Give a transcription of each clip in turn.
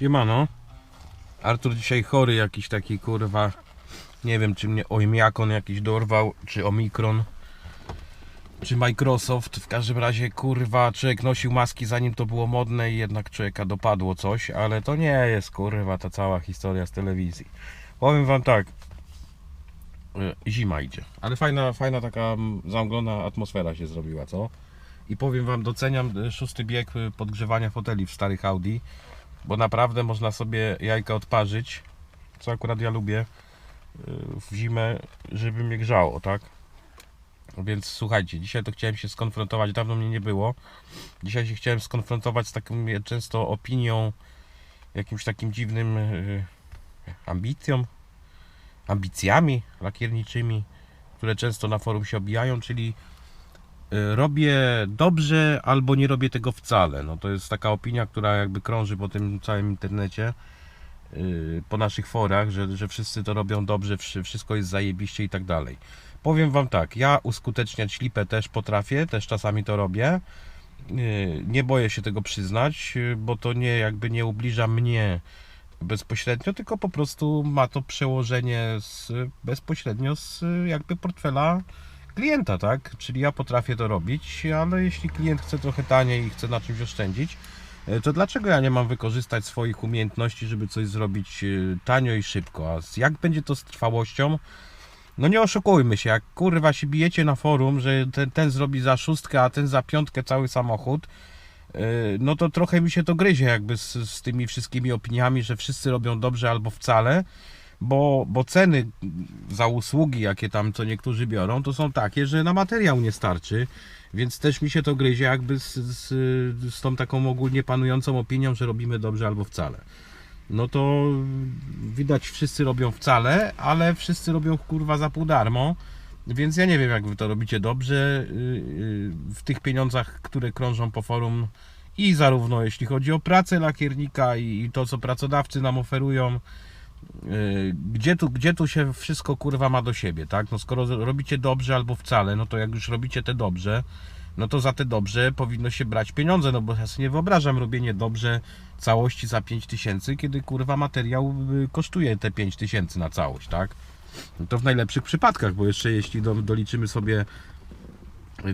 Siemano. Artur dzisiaj chory jakiś taki kurwa. Nie wiem czy mnie Ojmiakon jakiś dorwał, czy Omikron, czy Microsoft. W każdym razie kurwa człowiek nosił maski zanim to było modne i jednak człowieka dopadło coś, ale to nie jest kurwa ta cała historia z telewizji. Powiem wam tak. y, Zima idzie, ale fajna, fajna taka zamglona atmosfera się zrobiła, co? I powiem wam, doceniam y, szósty bieg y, podgrzewania foteli w starych Audi bo naprawdę można sobie jajka odparzyć, co akurat ja lubię yy, w zimę, żeby mnie grzało, tak? Więc słuchajcie, dzisiaj to chciałem się skonfrontować, dawno mnie nie było. Dzisiaj się chciałem skonfrontować z taką często opinią, jakimś takim dziwnym yy, ambicją, ambicjami lakierniczymi, które często na forum się obijają, czyli y, robię dobrze albo nie robię tego wcale. No to jest taka opinia, która jakby krąży po tym całym internecie, y, po naszych forach, że, że wszyscy to robią dobrze, wszy- wszystko jest zajebiście i tak dalej. Powiem Wam tak, ja uskuteczniać lipę też potrafię, też czasami to robię. Y, Nie boję się tego przyznać, y, bo to nie jakby nie ubliża mnie bezpośrednio, tylko po prostu ma to przełożenie z, bezpośrednio z y, jakby portfela klienta, tak? Czyli ja potrafię to robić, ale jeśli klient chce trochę taniej i chce na czymś oszczędzić, e, to dlaczego ja nie mam wykorzystać swoich umiejętności, żeby coś zrobić e, tanio i szybko? A jak będzie to z trwałością? No nie oszukujmy się, jak kurwa się bijecie na forum, że ten, ten zrobi za szóstkę, a ten za piątkę cały samochód, e, no to trochę mi się to gryzie jakby z, z tymi wszystkimi opiniami, że wszyscy robią dobrze albo wcale, bo, bo ceny za usługi, jakie tam co niektórzy biorą, to są takie, że na materiał nie starczy, więc też mi się to gryzie jakby z, z, z tą taką ogólnie panującą opinią, że robimy dobrze albo wcale. No to widać wszyscy robią wcale, ale wszyscy robią kurwa za pół darmo, więc ja nie wiem jak wy to robicie dobrze yy, yy, w tych pieniądzach, które krążą po forum i zarówno jeśli chodzi o pracę lakiernika i to co pracodawcy nam oferują, gdzie tu, gdzie tu się wszystko kurwa ma do siebie, tak? No skoro robicie dobrze albo wcale, no to jak już robicie te dobrze, no to za te dobrze powinno się brać pieniądze, no bo ja sobie nie wyobrażam robienie dobrze całości za 5 tysięcy, kiedy kurwa materiał y, kosztuje te 5 tysięcy na całość, tak? No to w najlepszych przypadkach, bo jeszcze jeśli do, doliczymy sobie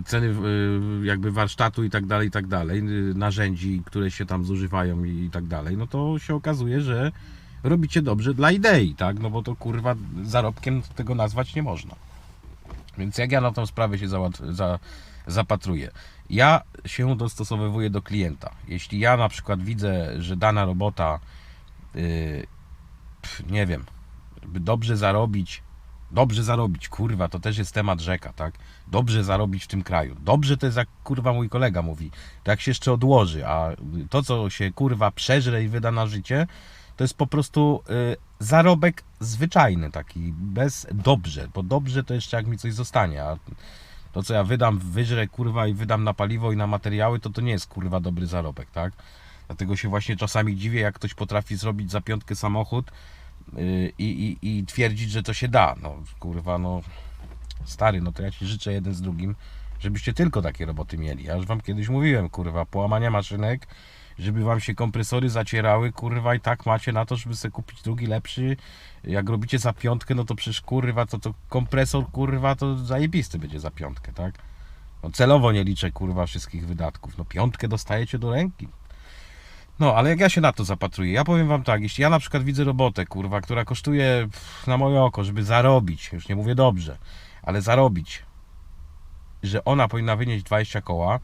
ceny y, jakby warsztatu i tak dalej, i tak dalej, y, narzędzi, które się tam zużywają i tak dalej, no to się okazuje, że robicie dobrze dla idei, tak? No bo to kurwa zarobkiem tego nazwać nie można. Więc jak ja na tą sprawę się załat- za, zapatruję? Ja się dostosowywuję do klienta. Jeśli ja na przykład widzę, że dana robota, yy, nie wiem, by dobrze zarobić, dobrze zarobić, kurwa, to też jest temat rzeka, tak? Dobrze zarobić w tym kraju. Dobrze to jest jak kurwa mój kolega mówi, to jak się jeszcze odłoży, a to co się kurwa przeżre i wyda na życie, to jest po prostu y, zarobek zwyczajny taki, bez dobrze, bo dobrze to jeszcze jak mi coś zostanie, a to co ja wydam, wyżrę kurwa i wydam na paliwo i na materiały, to to nie jest kurwa dobry zarobek, tak? Dlatego się właśnie czasami dziwię, jak ktoś potrafi zrobić za piątkę samochód y, i, i, i twierdzić, że to się da. No kurwa, no stary, no to ja Ci życzę jeden z drugim, żebyście tylko takie roboty mieli. Ja już Wam kiedyś mówiłem, kurwa, połamania maszynek, żeby Wam się kompresory zacierały, kurwa, i tak macie na to, żeby sobie kupić drugi, lepszy. Jak robicie za piątkę, no to przecież, kurwa, to, to kompresor, kurwa, to zajebisty będzie za piątkę, tak? No celowo nie liczę, kurwa, wszystkich wydatków. No piątkę dostajecie do ręki. No, ale jak ja się na to zapatruję? Ja powiem Wam tak, jeśli ja na przykład widzę robotę, kurwa, która kosztuje na moje oko, żeby zarobić, już nie mówię dobrze, ale zarobić, że ona powinna wynieść 20 koła,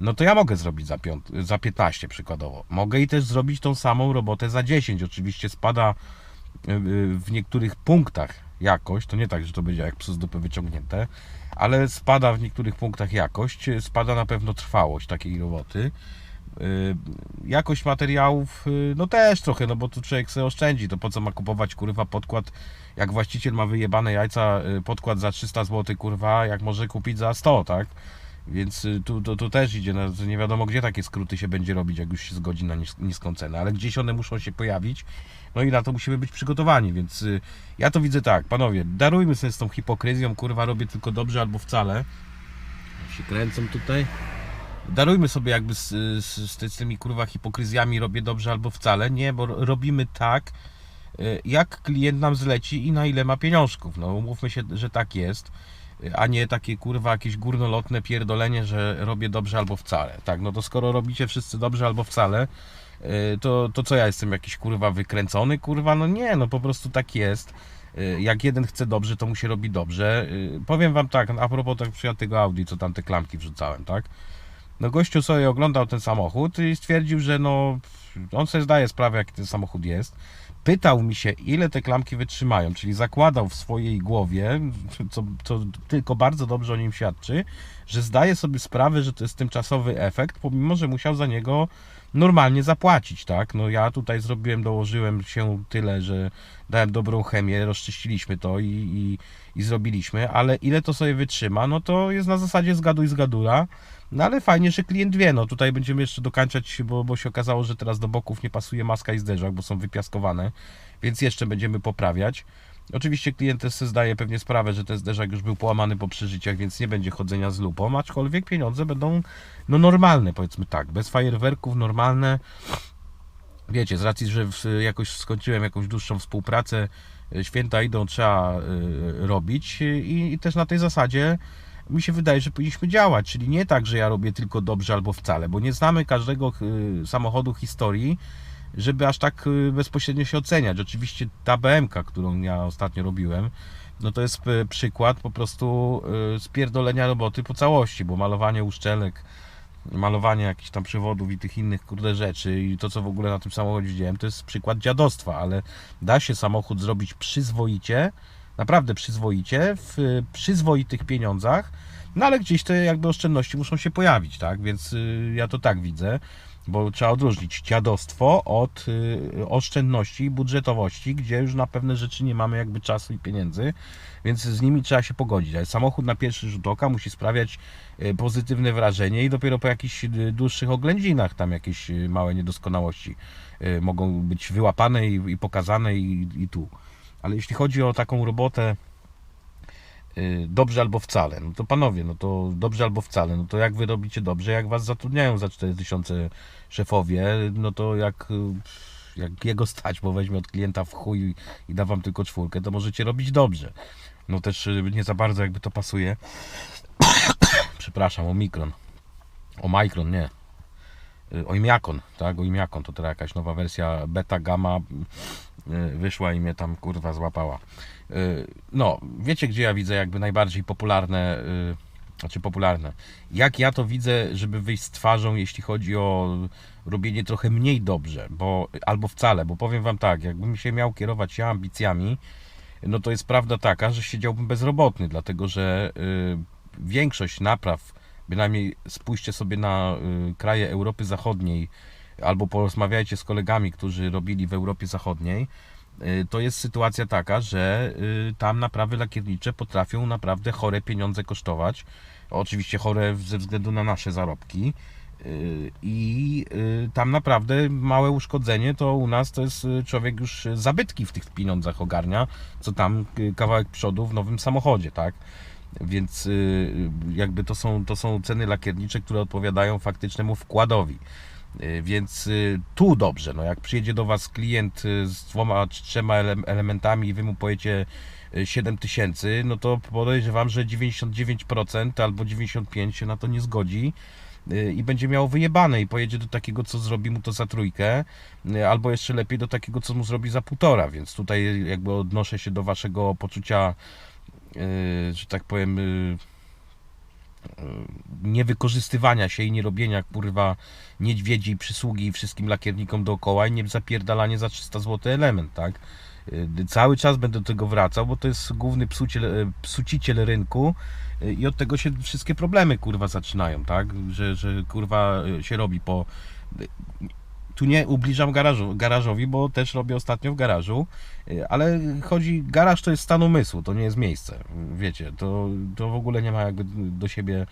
no to ja mogę zrobić za, piąt, za 15 przykładowo. Mogę i też zrobić tą samą robotę za 10. Oczywiście spada y, y, w niektórych punktach jakość, to nie tak, że to będzie jak psu z dupy wyciągnięte, ale spada w niektórych punktach jakość, spada na pewno trwałość takiej roboty. Y, Jakość materiałów, no też trochę, no bo tu człowiek sobie oszczędzi, to po co ma kupować kurwa podkład, jak właściciel ma wyjebane jajca, podkład za 300 zł kurwa, jak może kupić za 100, tak? Więc y, tu, tu, tu też idzie, no, nie wiadomo gdzie takie skróty się będzie robić, jak już się zgodzi na nis- niską cenę, ale gdzieś one muszą się pojawić, no i na to musimy być przygotowani, więc y, ja to widzę tak, panowie, darujmy sobie z tą hipokryzją, kurwa robię tylko dobrze albo wcale. Się kręcą tutaj. darujmy sobie jakby z, z, z tymi kurwa hipokryzjami robię dobrze albo wcale. Nie, bo robimy tak, y, jak klient nam zleci i na ile ma pieniążków. No umówmy się, że tak jest. A nie takie kurwa jakieś górnolotne pierdolenie, że robię dobrze albo wcale. Tak, no to skoro robicie wszyscy dobrze albo wcale, y, to, to co ja jestem jakiś kurwa wykręcony? Kurwa, no nie, no po prostu tak jest. Y, Jak jeden chce dobrze, to mu się robi dobrze. Y, Powiem wam tak, a propos tak tego Audi, co tam te klamki wrzucałem, tak? No gościu sobie oglądał ten samochód i stwierdził, że no on sobie zdaje sprawę jaki ten samochód jest. Pytał mi się ile te klamki wytrzymają, czyli zakładał w swojej głowie, co, co tylko bardzo dobrze o nim świadczy, że zdaje sobie sprawę, że to jest tymczasowy efekt, pomimo, że musiał za niego normalnie zapłacić, tak? No ja tutaj zrobiłem, dołożyłem się tyle, że dałem dobrą chemię, rozczyściliśmy to i, i, i zrobiliśmy, ale ile to sobie wytrzyma, no to jest na zasadzie zgaduj zgadura, no ale fajnie, że klient wie, no tutaj będziemy jeszcze dokańczać, bo, bo się okazało, że teraz do boków nie pasuje maska i zderzak, bo są wypiaskowane, więc jeszcze będziemy poprawiać. Oczywiście klient też zdaje pewnie sprawę, że ten zderzak już był połamany po przeżyciach, więc nie będzie chodzenia z lupą, aczkolwiek pieniądze będą no normalne, powiedzmy tak, bez fajerwerków, normalne. Wiecie, z racji, że jakoś skończyłem jakąś dłuższą współpracę, y, święta idą, trzeba y, robić i też na tej zasadzie mi się wydaje, że powinniśmy działać, czyli nie tak, że ja robię tylko dobrze albo wcale, bo nie znamy każdego y, samochodu historii, żeby aż tak y, bezpośrednio się oceniać. Oczywiście ta BMK, którą ja ostatnio robiłem, no to jest y, przykład po prostu spierdolenia roboty po całości, bo malowanie uszczelek, malowanie jakichś tam przewodów i tych innych kurde rzeczy i to co w ogóle na tym samochodzie widziałem, to jest przykład dziadostwa, ale da się samochód zrobić przyzwoicie, naprawdę przyzwoicie, w y, przyzwoitych pieniądzach, no ale gdzieś te jakby oszczędności muszą się pojawić, tak, więc y, ja to tak widzę, bo trzeba odróżnić dziadostwo od y, oszczędności i budżetowości, gdzie już na pewne rzeczy nie mamy jakby czasu i pieniędzy, więc z nimi trzeba się pogodzić. Ale samochód na pierwszy rzut oka musi sprawiać pozytywne wrażenie i dopiero po jakichś dłuższych oględzinach tam jakieś małe niedoskonałości mogą być wyłapane i, i pokazane i, i tu. Ale jeśli chodzi o taką robotę y, dobrze albo wcale, no to panowie, no to dobrze albo wcale, no to jak wy robicie dobrze, jak was zatrudniają za 4000 szefowie, no to jak, y, jak jego stać, bo weźmie od klienta w chuj i da wam tylko czwórkę, to możecie robić dobrze. No też y, nie za bardzo jakby to pasuje. Przepraszam, omikron. O Micron, nie. Y, Oimiakon, tak? Oimiakon to teraz jakaś nowa wersja beta, gamma wyszła i mnie tam kurwa złapała. Y, No, wiecie gdzie ja widzę jakby najbardziej popularne, y, znaczy popularne. Jak ja to widzę, żeby wyjść z twarzą, jeśli chodzi o robienie trochę mniej dobrze, bo albo wcale, bo powiem wam tak, jakbym się miał kierować ja ambicjami, no to jest prawda taka, że siedziałbym bezrobotny, dlatego że y, większość napraw, bynajmniej spójrzcie sobie na y, kraje Europy Zachodniej, albo porozmawiajcie z kolegami, którzy robili w Europie Zachodniej, y, to jest sytuacja taka, że y, tam naprawy lakiernicze potrafią naprawdę chore pieniądze kosztować. Oczywiście chore ze względu na nasze zarobki. Y, I tam naprawdę małe uszkodzenie to u nas to jest człowiek już zabytki w tych pieniądzach ogarnia, co tam kawałek przodu w nowym samochodzie, tak? Więc jakby to są, to są ceny lakiernicze, które odpowiadają faktycznemu wkładowi. Y, Więc y, tu dobrze, no jak przyjedzie do Was klient y, z dwoma trzema ele- elementami i Wy mu powiecie y, 7 tysięcy, no to podejrzewam, że 99% albo 95% się na to nie zgodzi i będzie miał wyjebane i pojedzie do takiego, co zrobi mu to za trójkę, albo jeszcze lepiej do takiego, co mu zrobi za półtora, więc tutaj jakby odnoszę się do Waszego poczucia, że tak powiem, niewykorzystywania się i nie robienia kurwa niedźwiedzi, przysługi i wszystkim lakiernikom dookoła i nie zapierdalanie za 300 zł element, tak? Y, Cały czas będę do tego wracał, bo to jest główny psuciel, y, psuciciel rynku y, i od tego się wszystkie problemy kurwa zaczynają, tak? Że, że kurwa y, się robi po... Tu nie ubliżam garażu, garażowi, bo też robię ostatnio w garażu, y, ale chodzi, garaż to jest stan umysłu, to nie jest miejsce, wiecie, to, to w ogóle nie ma jakby do siebie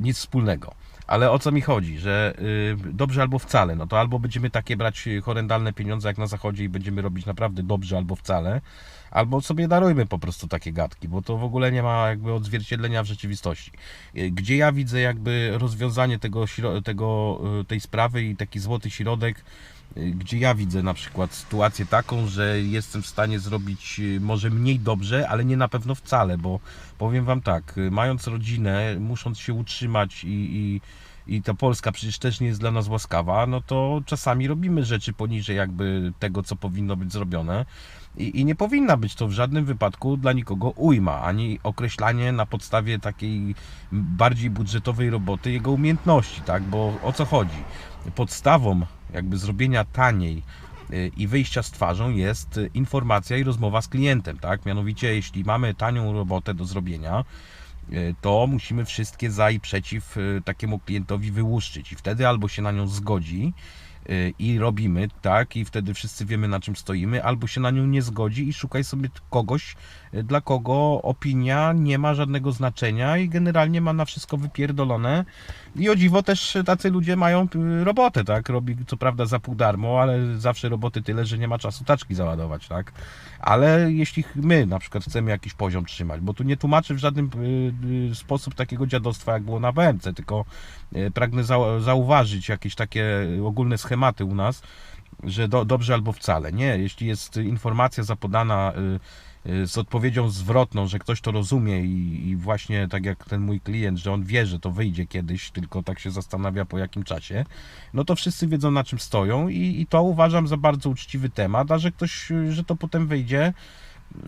nic wspólnego. Ale o co mi chodzi, że y, dobrze albo wcale, no to albo będziemy takie brać horrendalne pieniądze jak na zachodzie i będziemy robić naprawdę dobrze albo wcale, albo sobie darujmy po prostu takie gadki, bo to w ogóle nie ma jakby odzwierciedlenia w rzeczywistości. Y, Gdzie ja widzę jakby rozwiązanie tego, tego, y, tej sprawy i taki złoty środek, gdzie ja widzę na przykład sytuację taką, że jestem w stanie zrobić y, może mniej dobrze, ale nie na pewno wcale, bo powiem Wam tak, y, mając rodzinę, musząc się utrzymać i, i, i ta Polska przecież też nie jest dla nas łaskawa, no to czasami robimy rzeczy poniżej jakby tego, co powinno być zrobione. I, I nie powinna być to w żadnym wypadku dla nikogo ujma, ani określanie na podstawie takiej bardziej budżetowej roboty jego umiejętności, tak? Bo o co chodzi? Podstawą jakby zrobienia taniej y, i wyjścia z twarzą jest informacja i rozmowa z klientem, tak? Mianowicie, jeśli mamy tanią robotę do zrobienia, to musimy wszystkie za i przeciw y, takiemu klientowi wyłuszczyć. I wtedy albo się na nią zgodzi i robimy, tak, i wtedy wszyscy wiemy na czym stoimy, albo się na nią nie zgodzi i szukaj sobie kogoś, y, dla kogo opinia nie ma żadnego znaczenia i generalnie ma na wszystko wypierdolone. I o dziwo też tacy ludzie mają y, robotę, tak, robi co prawda za pół darmo, ale zawsze roboty tyle, że nie ma czasu taczki załadować, tak. Ale jeśli my na przykład chcemy jakiś poziom trzymać, bo tu nie tłumaczę w żaden y, y, sposób takiego dziadostwa, jak było na BMC, tylko y, pragnę zau- zauważyć jakieś takie ogólne schematy u nas, że do, dobrze albo wcale. Nie, jeśli jest informacja zapodana y, y, z odpowiedzią zwrotną, że ktoś to rozumie i, i właśnie tak jak ten mój klient, że on wie, że to wyjdzie kiedyś, tylko tak się zastanawia po jakim czasie, no to wszyscy wiedzą na czym stoją i, i to uważam za bardzo uczciwy temat, a że ktoś, że to potem wyjdzie,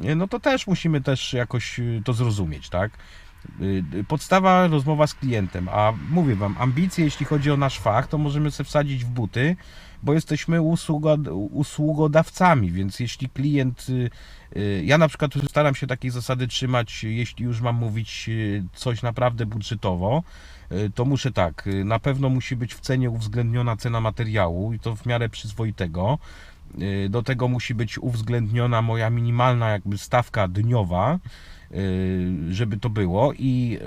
y, no to też musimy też jakoś to zrozumieć, tak? Y, y, Podstawa rozmowa z klientem, a mówię Wam, ambicje jeśli chodzi o nasz fach, to możemy sobie wsadzić w buty, bo jesteśmy usługodawcami, więc jeśli klient, y, ja na przykład staram się takiej zasady trzymać, jeśli już mam mówić coś naprawdę budżetowo, to muszę tak, na pewno musi być w cenie uwzględniona cena materiału i to w miarę przyzwoitego. Do tego musi być uwzględniona moja minimalna jakby stawka dniowa, żeby to było i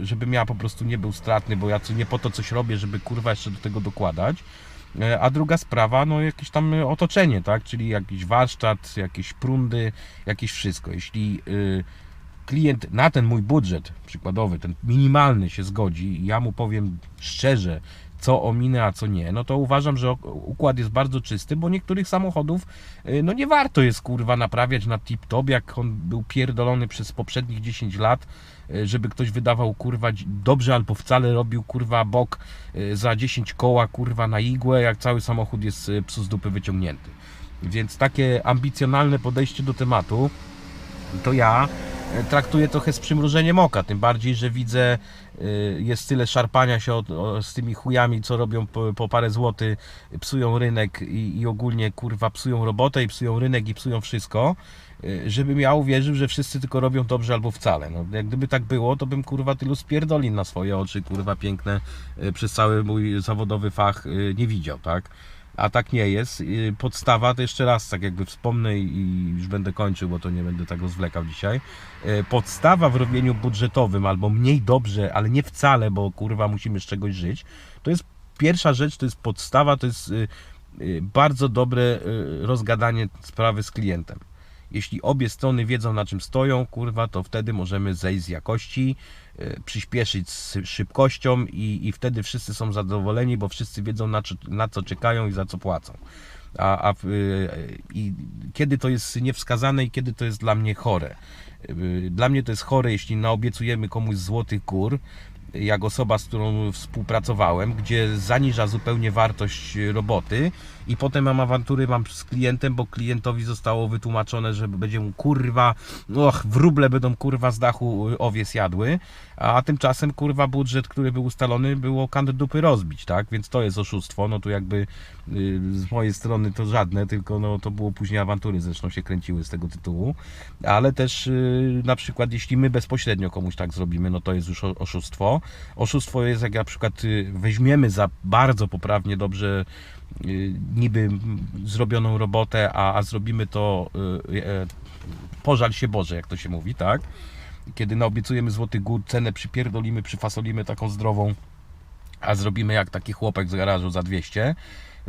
y, żeby ja po prostu nie był stratny, bo ja nie po to coś robię, żeby kurwa jeszcze do tego dokładać. E, A druga sprawa, no jakieś tam y, otoczenie, tak? Czyli jakiś warsztat, jakieś prundy, jakieś wszystko. Jeśli y, klient na ten mój budżet przykładowy, ten minimalny się zgodzi ja mu powiem szczerze, co ominę, a co nie, no to uważam, że układ jest bardzo czysty, bo niektórych samochodów y, no nie warto jest kurwa naprawiać na tip-top, jak on był pierdolony przez poprzednich 10 lat, y, żeby ktoś wydawał kurwa dobrze albo wcale robił kurwa bok y, za 10 koła kurwa na igłę, jak cały samochód jest psu z dupy wyciągnięty. Więc takie ambicjonalne podejście do tematu to ja traktuję trochę z przymrużeniem oka, tym bardziej, że widzę y, jest tyle szarpania się od, z tymi chujami, co robią po, po parę złotych, psują rynek i, i ogólnie kurwa psują robotę i psują rynek i psują wszystko, y, żebym ja uwierzył, że wszyscy tylko robią dobrze albo wcale. No, jak gdyby tak było, to bym kurwa tylu spierdolin na swoje oczy, kurwa piękne, y, przez cały mój zawodowy fach nie widział, tak? A tak nie jest. Y, Podstawa, to jeszcze raz tak jakby wspomnę i już będę kończył, bo to nie będę tego zwlekał dzisiaj. Y, Podstawa w robieniu budżetowym albo mniej dobrze, ale nie wcale, bo kurwa musimy z czegoś żyć, to jest pierwsza rzecz, to jest podstawa, to jest y, bardzo dobre rozgadanie sprawy z klientem. Jeśli obie strony wiedzą na czym stoją, kurwa, to wtedy możemy zejść z jakości, y, przyspieszyć z szybkością i, i wtedy wszyscy są zadowoleni, bo wszyscy wiedzą na, na co czekają i za co płacą. A, a y, i kiedy to jest niewskazane i kiedy to jest dla mnie chore. Y, Dla mnie to jest chore, jeśli naobiecujemy komuś złotych gór, jak osoba, z którą współpracowałem, gdzie zaniża zupełnie wartość roboty i potem mam awantury mam z klientem, bo klientowi zostało wytłumaczone, że będzie mu kurwa, och, wróble będą kurwa z dachu owiec jadły, a tymczasem kurwa budżet, który był ustalony, było kant dupy rozbić, tak? Więc to jest oszustwo, no tu jakby y, z mojej strony to żadne, tylko no to było później awantury zresztą się kręciły z tego tytułu, ale też y, na przykład jeśli my bezpośrednio komuś tak zrobimy, no to jest już o- oszustwo. Jest jak na przykład y, weźmiemy za bardzo poprawnie dobrze y, niby zrobioną robotę, a, a zrobimy to y, e, pożal się Boże, jak to się mówi, tak? Kiedy naobiecujemy złoty gór, cenę przypierdolimy, przyfasolimy taką zdrową, a zrobimy jak taki chłopek z garażu za 200,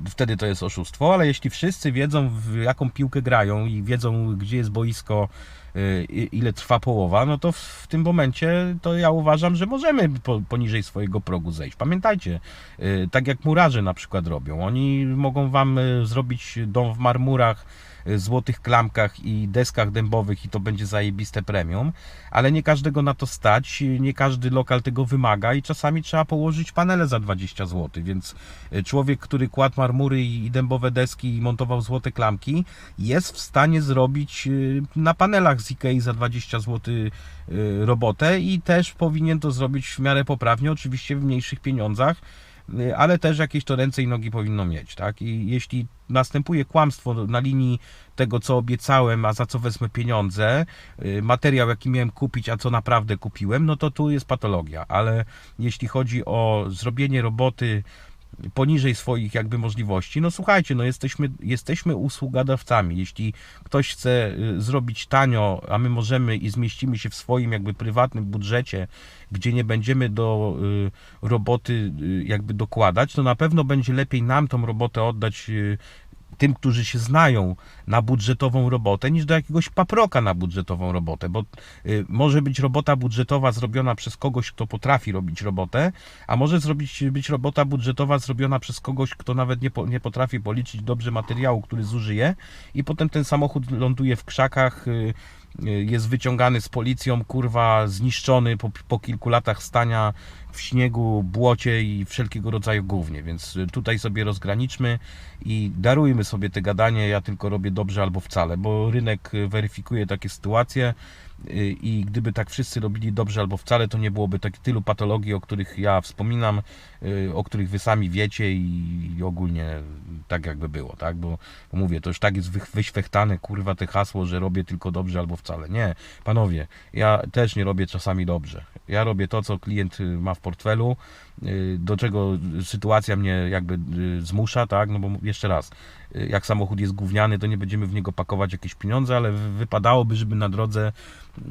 wtedy to jest oszustwo, ale jeśli wszyscy wiedzą w jaką piłkę grają i wiedzą gdzie jest boisko, y, ile trwa połowa, no to w, tym momencie to ja uważam, że możemy po, poniżej swojego progu zejść. Pamiętajcie, y, tak jak murarze na przykład robią, oni mogą wam y, zrobić dom w marmurach, złotych klamkach i deskach dębowych i to będzie zajebiste premium, ale nie każdego na to stać, nie każdy lokal tego wymaga i czasami trzeba położyć panele za 20 zł, więc y, człowiek, który kładł marmury i dębowe deski i montował złote klamki, jest w stanie zrobić y, na panelach z Ikei za 20 zł y, robotę i też powinien to zrobić w miarę poprawnie, oczywiście w mniejszych pieniądzach, y, ale też jakieś to ręce i nogi powinno mieć, tak? I jeśli następuje kłamstwo na linii tego, co obiecałem, a za co wezmę pieniądze, y, materiał, jaki miałem kupić, a co naprawdę kupiłem, no to tu jest patologia, ale jeśli chodzi o zrobienie roboty poniżej swoich jakby możliwości, no słuchajcie, no jesteśmy, jesteśmy usługodawcami. Jeśli ktoś chce y, zrobić tanio, a my możemy i zmieścimy się w swoim jakby prywatnym budżecie, gdzie nie będziemy do y, roboty y, jakby dokładać, to na pewno będzie lepiej nam tą robotę oddać tym, którzy się znają na budżetową robotę, niż do jakiegoś paproka na budżetową robotę, bo y, może być robota budżetowa zrobiona przez kogoś, kto potrafi robić robotę, a może zrobić, być robota budżetowa zrobiona przez kogoś, kto nawet nie, po, nie potrafi policzyć dobrze materiału, który zużyje i potem ten samochód ląduje w krzakach, y, jest wyciągany z policją, kurwa, zniszczony po, po kilku latach stania w śniegu, błocie i wszelkiego rodzaju gównie, więc y, tutaj sobie rozgraniczmy i darujmy sobie te gadanie, ja tylko robię dobrze albo wcale, bo rynek y, weryfikuje takie sytuacje. y, i gdyby tak wszyscy robili dobrze albo wcale, to nie byłoby tak tylu patologii, o których ja wspominam, y, o których wy sami wiecie i ogólnie tak jakby było, tak, bo, mówię, to już tak jest wy- wyświechtane, kurwa, te hasło, że robię tylko dobrze albo wcale. Nie, panowie, ja też nie robię czasami dobrze. Ja robię to, co klient y, ma w portfelu, y, do czego sytuacja mnie jakby y, zmusza, tak, no bo jeszcze raz, y, jak samochód jest gówniany, to nie będziemy w niego pakować jakieś pieniądze, ale wy- wypadałoby, żeby na drodze y,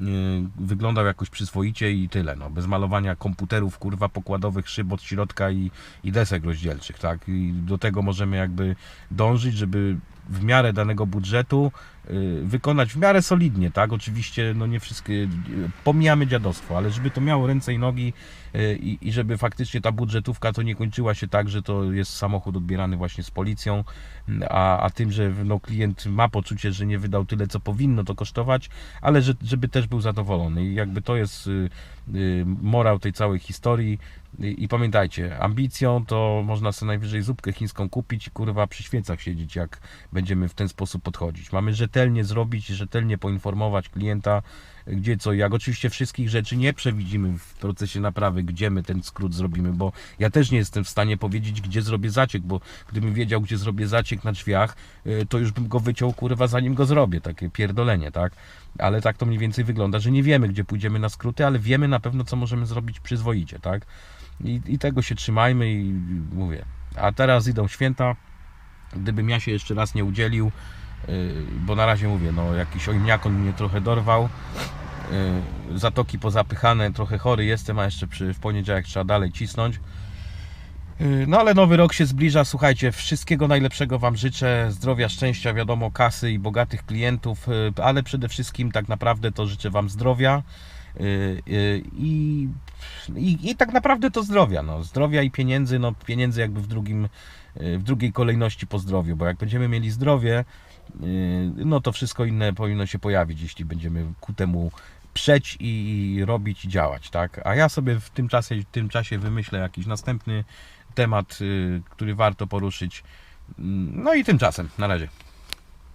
wyglądał jakoś przyzwoicie i tyle, no, bez malowania komputerów, kurwa, pokładowych szyb od środka i, i desek rozdzielczych, tak, i do tego możemy jakby dążyć, żeby w miarę danego budżetu y, wykonać w miarę solidnie, tak? Oczywiście, no nie wszystkie, y, pomijamy dziadostwo, ale żeby to miało ręce i nogi y, i, i żeby faktycznie ta budżetówka to nie kończyła się tak, że to jest samochód odbierany właśnie z policją, a, a tym, że no, klient ma poczucie, że nie wydał tyle, co powinno to kosztować, ale że, żeby też był zadowolony i jakby to jest y, y, morał tej całej historii i, i pamiętajcie, ambicją to można sobie najwyżej zupkę chińską kupić i kurwa przy świecach siedzieć, jak będziemy w ten sposób podchodzić. Mamy rzetelnie zrobić, rzetelnie poinformować klienta, gdzie co jak. Oczywiście wszystkich rzeczy nie przewidzimy w procesie naprawy, gdzie my ten skrót zrobimy, bo ja też nie jestem w stanie powiedzieć, gdzie zrobię zaciek, bo gdybym wiedział, gdzie zrobię zaciek na drzwiach, y, to już bym go wyciął, kurwa, zanim go zrobię. Takie pierdolenie, tak? Ale tak to mniej więcej wygląda, że nie wiemy, gdzie pójdziemy na skróty, ale wiemy na pewno, co możemy zrobić przyzwoicie, tak? I, I tego się trzymajmy i mówię. A teraz idą święta. Gdybym ja się jeszcze raz nie udzielił, bo na razie mówię, no jakiś ojmniakon mnie trochę dorwał. Yy, Zatoki pozapychane, trochę chory jestem, a jeszcze przy, w poniedziałek trzeba dalej cisnąć. Yy, No ale nowy rok się zbliża, słuchajcie, wszystkiego najlepszego Wam życzę, zdrowia, szczęścia, wiadomo, kasy i bogatych klientów, ale przede wszystkim tak naprawdę to życzę Wam zdrowia i, i, i tak naprawdę to zdrowia, no, zdrowia i pieniędzy, no pieniędzy jakby w drugim, w drugiej kolejności po zdrowiu, bo jak będziemy mieli zdrowie, no to wszystko inne powinno się pojawić, jeśli będziemy ku temu przeć i robić i działać, tak? A ja sobie w tym czasie, w tym czasie wymyślę jakiś następny temat, y, który warto poruszyć. Mm, No i tymczasem, na razie.